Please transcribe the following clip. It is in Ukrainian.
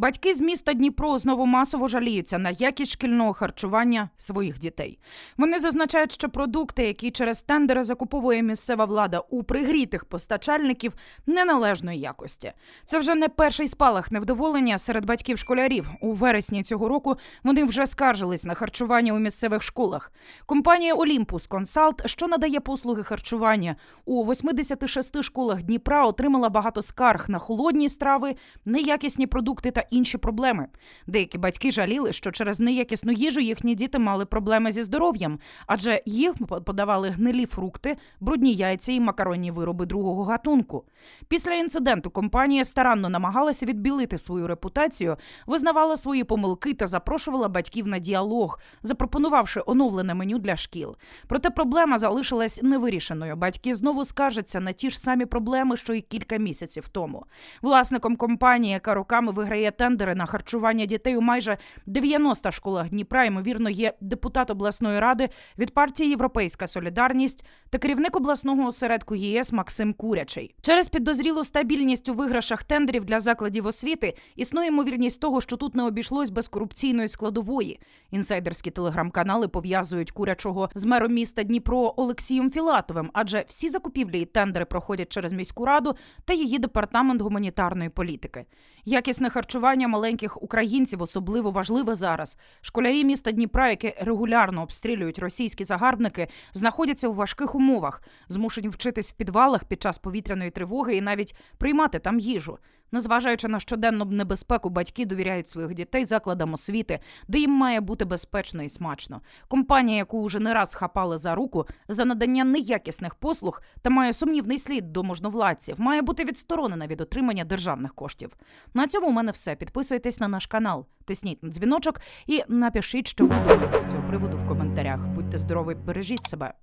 Батьки з міста Дніпро знову масово жаліються на якість шкільного харчування своїх дітей. Вони зазначають, що продукти, які через тендери закуповує місцева влада у пригрітих постачальників, неналежної якості. Це вже не перший спалах невдоволення серед батьків школярів. У вересні цього року вони вже скаржились на харчування у місцевих школах. Компанія Олімпус Консалт, що надає послуги харчування у 86 школах Дніпра, отримала багато скарг на холодні страви, неякісні продукти та інші проблеми. Деякі батьки жаліли, що через неякісну їжу їхні діти мали проблеми зі здоров'ям, адже їх подавали гнилі фрукти, брудні яйця і макаронні вироби другого гатунку. Після інциденту компанія старанно намагалася відбілити свою репутацію, визнавала свої помилки та запрошувала батьків на діалог, запропонувавши оновлене меню для шкіл. Проте проблема залишилась невирішеною. Батьки знову скаржаться на ті ж самі проблеми, що й кілька місяців тому. Власником компанії, яка роками виграє тендери на харчування дітей у майже 90 школах Дніпра, ймовірно, є депутат обласної ради від партії Європейська Солідарність та керівник обласного осередку ЄС Максим Курячий. Через підозрілу стабільність у виграшах тендерів для закладів освіти існує ймовірність того, що тут не обійшлось без корупційної складової. Інсайдерські телеграм-канали пов'язують курячого з мером міста Дніпро Олексієм Філатовим, адже всі закупівлі і тендери проходять через міську раду та її департамент гуманітарної політики. Якісне харчування маленьких українців особливо важливе зараз. Школярі міста Дніпра, які регулярно обстрілюють російські загарбники, знаходяться у важких умовах, змушені вчитись в підвалах під час повітряної тривоги і навіть приймати там їжу. Незважаючи на щоденну небезпеку, батьки довіряють своїх дітей закладам освіти, де їм має бути безпечно і смачно. Компанія, яку вже не раз хапали за руку за надання неякісних послуг та має сумнівний слід до можновладців, має бути відсторонена від отримання державних коштів. На цьому у мене все. Підписуйтесь на наш канал, тисніть на дзвіночок і напишіть, що ви думаєте з цього приводу в коментарях. Будьте здорові, бережіть себе.